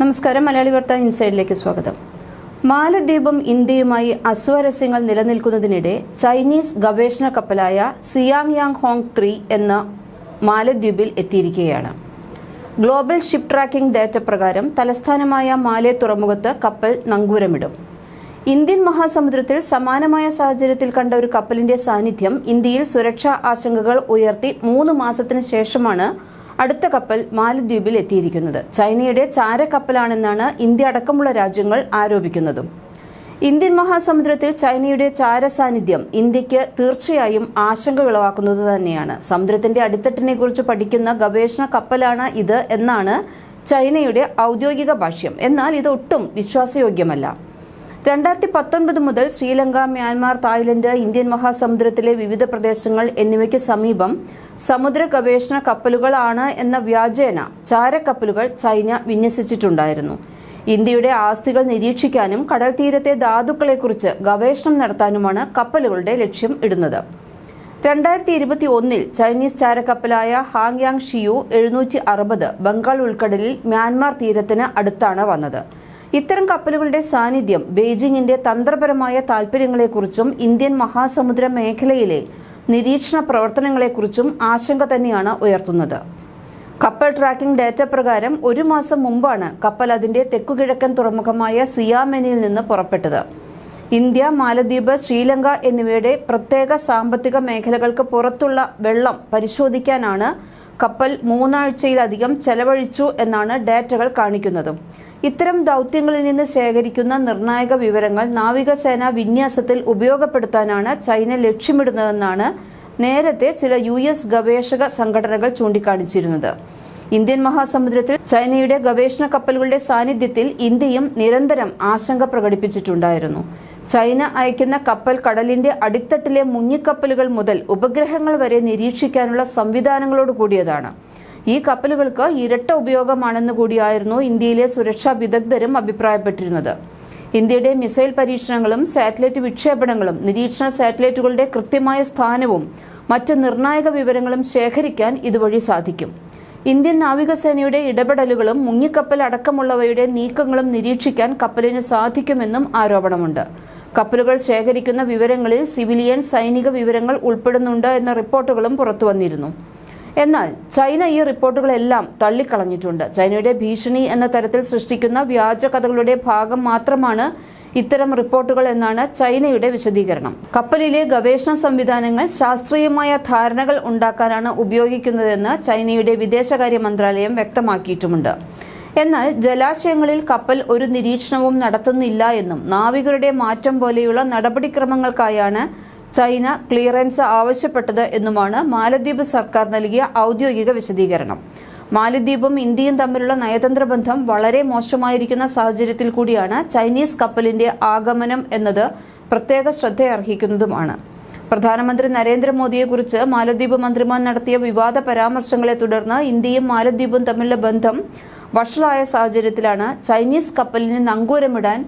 നമസ്കാരം. മലയാളി വാർത്ത ഇൻസൈഡിലേക്ക് സ്വാഗതം. മാലദ്വീപും ഇന്ത്യയുമായി അസ്വാരസ്യങ്ങൾ നിലനിൽക്കുന്നതിനിടെ ചൈനീസ് ഗവേഷണ കപ്പലായ സിയാങ് യാങ് ഹോങ് ത്രീ എന്ന മാലദ്വീപിൽ എത്തിയിരിക്കുകയാണ്. ഗ്ലോബൽ ഷിപ്പ് ട്രാക്കിംഗ് ഡാറ്റ പ്രകാരം തലസ്ഥാനമായ മാലെ തുറമുഖത്ത് കപ്പൽ നങ്കൂരമിടും. ഇന്ത്യൻ മഹാസമുദ്രത്തിൽ സമാനമായ സാഹചര്യത്തിൽ കണ്ട ഒരു കപ്പലിന്റെ സാന്നിധ്യം ഇന്ത്യയിൽ സുരക്ഷാ ആശങ്കകൾ ഉയർത്തി മൂന്ന് മാസത്തിന് ശേഷമാണ് അടുത്ത കപ്പൽ മാലദ്വീപിൽ എത്തിയിരിക്കുന്നത്. ചൈനയുടെ ചാരക്കപ്പലാണെന്നാണ് ഇന്ത്യ അടക്കമുള്ള രാജ്യങ്ങൾ ആരോപിക്കുന്നതും. ഇന്ത്യൻ മഹാസമുദ്രത്തിൽ ചൈനയുടെ ചാര സാന്നിധ്യം ഇന്ത്യയ്ക്ക് തീർച്ചയായും ആശങ്ക ഉളവാക്കുന്നത് തന്നെയാണ്. സമുദ്രത്തിന്റെ അടിത്തട്ടിനെ കുറിച്ച് പഠിക്കുന്ന ഗവേഷണ കപ്പലാണ് ഇത് എന്നാണ് ചൈനയുടെ ഔദ്യോഗിക ഭാഷ്യം. എന്നാൽ ഇത് ഒട്ടും വിശ്വാസയോഗ്യമല്ല. രണ്ടായിരത്തി പത്തൊൻപത് മുതൽ ശ്രീലങ്ക മ്യാൻമാർ തായ്ലൻഡ് ഇന്ത്യൻ മഹാസമുദ്രത്തിലെ വിവിധ പ്രദേശങ്ങൾ എന്നിവയ്ക്ക് സമീപം സമുദ്ര ഗവേഷണ കപ്പലുകളാണ് എന്ന വ്യാജേന ചാരക്കപ്പലുകൾ ചൈന വിന്യസിച്ചിട്ടുണ്ടായിരുന്നു. ഇന്ത്യയുടെ ആസ്തികൾ നിരീക്ഷിക്കാനും കടൽ തീരത്തെ ധാതുക്കളെക്കുറിച്ച് ഗവേഷണം നടത്താനുമാണ് കപ്പലുകളുടെ ലക്ഷ്യം ഇടുന്നത്. രണ്ടായിരത്തി ഇരുപത്തി ഒന്നിൽ ചൈനീസ് ചാരക്കപ്പലായ ഹാങ്യാങ് ഷിയു എഴുന്നൂറ്റി അറുപത് ബംഗാൾ ഉൾക്കടലിൽ മ്യാൻമാർ തീരത്തിന് അടുത്താണ് വന്നത്. ഇത്തരം കപ്പലുകളുടെ സാന്നിധ്യം ബെയ്ജിങ്ങിന്റെ തന്ത്രപരമായ താൽപര്യങ്ങളെക്കുറിച്ചും ഇന്ത്യൻ മഹാസമുദ്ര മേഖലയിലെ നിരീക്ഷണ പ്രവർത്തനങ്ങളെക്കുറിച്ചും ആശങ്ക തന്നെയാണ് ഉയർത്തുന്നത്. കപ്പൽ ട്രാക്കിംഗ് ഡാറ്റ പ്രകാരം ഒരു മാസം മുമ്പാണ് കപ്പൽ അതിന്റെ തെക്കുകിഴക്കൻ തുറമുഖമായ സിയാമെനിൽ നിന്ന് പുറപ്പെട്ടത്. ഇന്ത്യ മാലദ്വീപ് ശ്രീലങ്ക എന്നിവയുടെ പ്രത്യേക സാമ്പത്തിക മേഖലകൾക്ക് പുറത്തുള്ള വെള്ളം പരിശോധിക്കാനാണ് കപ്പൽ മൂന്നാഴ്ചയിലധികം ചെലവഴിച്ചു എന്നാണ് ഡാറ്റകൾ കാണിക്കുന്നത്. ഇത്തരം ദൗത്യങ്ങളിൽ നിന്ന് ശേഖരിക്കുന്ന നിർണായക വിവരങ്ങൾ നാവികസേന വിന്യാസത്തിൽ ഉപയോഗപ്പെടുത്താനാണ് ചൈന ലക്ഷ്യമിടുന്നതെന്നാണ് നേരത്തെ ചില യു എസ് ഗവേഷക സംഘടനകൾ ചൂണ്ടിക്കാണിച്ചിരുന്നത്. ഇന്ത്യൻ മഹാസമുദ്രത്തിൽ ചൈനയുടെ ഗവേഷണ കപ്പലുകളുടെ സാന്നിധ്യത്തിൽ ഇന്ത്യയും നിരന്തരം ആശങ്ക പ്രകടിപ്പിച്ചിട്ടുണ്ടായിരുന്നു. ചൈന അയക്കുന്ന കപ്പൽ കടലിന്റെ അടിത്തട്ടിലെ മുങ്ങിക്കപ്പലുകൾ മുതൽ ഉപഗ്രഹങ്ങൾ വരെ നിരീക്ഷിക്കാനുള്ള സംവിധാനങ്ങളോട് കൂടിയതാണ്. ഈ കപ്പലുകൾക്ക് ഇരട്ട ഉപയോഗമാണെന്ന് കൂടിയായിരുന്നു ഇന്ത്യയിലെ സുരക്ഷാ വിദഗ്ധരും അഭിപ്രായപ്പെട്ടിരുന്നത്. ഇന്ത്യയുടെ മിസൈൽ പരീക്ഷണങ്ങളും സാറ്റലൈറ്റ് വിക്ഷേപണങ്ങളും നിരീക്ഷണ സാറ്റലൈറ്റുകളുടെ കൃത്യമായ സ്ഥാനവും മറ്റ് നിർണായക വിവരങ്ങളും ശേഖരിക്കാൻ ഇതുവഴി സാധിക്കും. ഇന്ത്യൻ നാവികസേനയുടെ ഇടപെടലുകളും മുങ്ങിക്കപ്പൽ അടക്കമുള്ളവയുടെ നീക്കങ്ങളും നിരീക്ഷിക്കാൻ കപ്പലിന് സാധിക്കുമെന്നും ആരോപണമുണ്ട്. കപ്പലുകൾ ശേഖരിക്കുന്ന വിവരങ്ങളിൽ സിവിലിയൻ സൈനിക വിവരങ്ങൾ ഉൾപ്പെടുന്നുണ്ട് എന്ന റിപ്പോർട്ടുകളും പുറത്തുവന്നിരുന്നു. എന്നാൽ ചൈന ഈ റിപ്പോർട്ടുകളെല്ലാം തള്ളിക്കളഞ്ഞിട്ടുണ്ട്. ചൈനയുടെ ഭീഷണി എന്ന തരത്തിൽ സൃഷ്ടിക്കുന്ന വ്യാജ കഥകളുടെ ഭാഗം മാത്രമാണ് ഇത്തരം റിപ്പോർട്ടുകൾ എന്നാണ് ചൈനയുടെ വിശദീകരണം. കപ്പലിലെ ഗവേഷണ സംവിധാനങ്ങൾ ശാസ്ത്രീയമായ ധാരണകൾ ഉണ്ടാക്കാനാണ് ഉപയോഗിക്കുന്നതെന്ന് ചൈനയുടെ വിദേശകാര്യ മന്ത്രാലയം വ്യക്തമാക്കിയിട്ടുമുണ്ട്. എന്നാൽ ജലാശയങ്ങളിൽ കപ്പൽ ഒരു നിരീക്ഷണവും നടത്തുന്നില്ല എന്നും നാവികരുടെ മാറ്റം പോലെയുള്ള നടപടിക്രമങ്ങൾക്കായാണ് ചൈന ക്ലിയറൻസ് ആവശ്യപ്പെട്ടത് എന്നുമാണ് മാലദ്വീപ് സർക്കാർ നൽകിയ ഔദ്യോഗിക വിശദീകരണം. മാലദ്വീപും ഇന്ത്യയും തമ്മിലുള്ള നയതന്ത്ര ബന്ധം വളരെ മോശമായിരിക്കുന്ന സാഹചര്യത്തിൽ കൂടിയാണ് ചൈനീസ് കപ്പലിന്റെ ആഗമനം എന്നത് പ്രത്യേക ശ്രദ്ധയർഹിക്കുന്നതുമാണ്. പ്രധാനമന്ത്രി നരേന്ദ്രമോദിയെക്കുറിച്ച് മാലദ്വീപ് മന്ത്രിമാർ നടത്തിയ വിവാദ പരാമർശങ്ങളെ തുടർന്ന് ഇന്ത്യയും മാലദ്വീപും തമ്മിലുള്ള ബന്ധം വഷളായ സാഹചര്യത്തിലാണ് ചൈനീസ് കപ്പലിന് നങ്കൂരമിടാൻ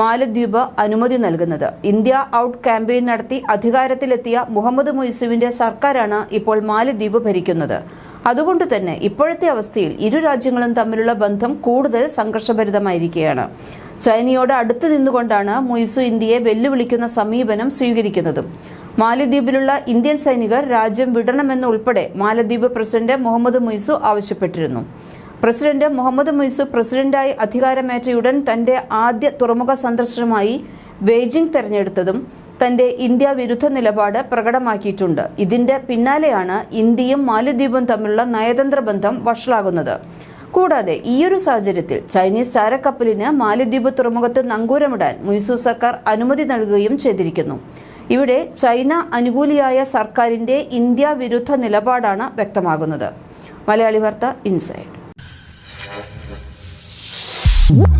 മാലദ്വീപ് അനുമതി നൽകുന്നത്. ഇന്ത്യ ഔട്ട് ക്യാമ്പയിൻ നടത്തി അധികാരത്തിലെത്തിയ മുഹമ്മദ് മൊയ്സുവിന്റെ സർക്കാരാണ് ഇപ്പോൾ മാലദ്വീപ് ഭരിക്കുന്നത്. അതുകൊണ്ട് തന്നെ ഇപ്പോഴത്തെ അവസ്ഥയിൽ ഇരു രാജ്യങ്ങളും തമ്മിലുള്ള ബന്ധം കൂടുതൽ സംഘർഷഭരിതമായിരിക്കുകയാണ്. ചൈനയോട് അടുത്ത് നിന്നുകൊണ്ടാണ് മൊയ്സു ഇന്ത്യയെ വെല്ലുവിളിക്കുന്ന സമീപനം സ്വീകരിക്കുന്നതും. മാലദ്വീപിലുള്ള ഇന്ത്യൻ സൈനികർ രാജ്യം വിടണമെന്നുൾപ്പെടെ മാലദ്വീപ് പ്രസിഡന്റ് മുഹമ്മദ് മൊയ്സു ആവശ്യപ്പെട്ടിരുന്നു. പ്രസിഡന്റ് മുഹമ്മദ് മുയ്സു പ്രസിഡന്റായി അധികാരമേറ്റയുടൻ തന്റെ ആദ്യ തുറമുഖ സന്ദർശനമായി ബെയ്ജിംഗ് തെരഞ്ഞെടുത്തതും തന്റെ ഇന്ത്യ വിരുദ്ധ നിലപാട് പ്രകടമാക്കിയിട്ടുണ്ട്. ഇതിന്റെ പിന്നാലെയാണ് ഇന്ത്യയും മാലദ്വീപും തമ്മിലുള്ള നയതന്ത്ര ബന്ധം വഷളാകുന്നത്. കൂടാതെ ഈയൊരു സാഹചര്യത്തിൽ ചൈനീസ് ചാരക്കപ്പലിന് മാലദ്വീപ് തുറമുഖത്ത് നങ്കൂരമിടാൻ മുയ്സു സർക്കാർ അനുമതി നൽകുകയും ചെയ്തിരിക്കുന്നു. ഇവിടെ ചൈന അനുകൂലിയായ സർക്കാരിന്റെ ഇന്ത്യ വിരുദ്ധ നിലപാടാണ് വ്യക്തമാകുന്നത്. മലയാളി വാർത്ത ഇൻസൈഡ്. Woo!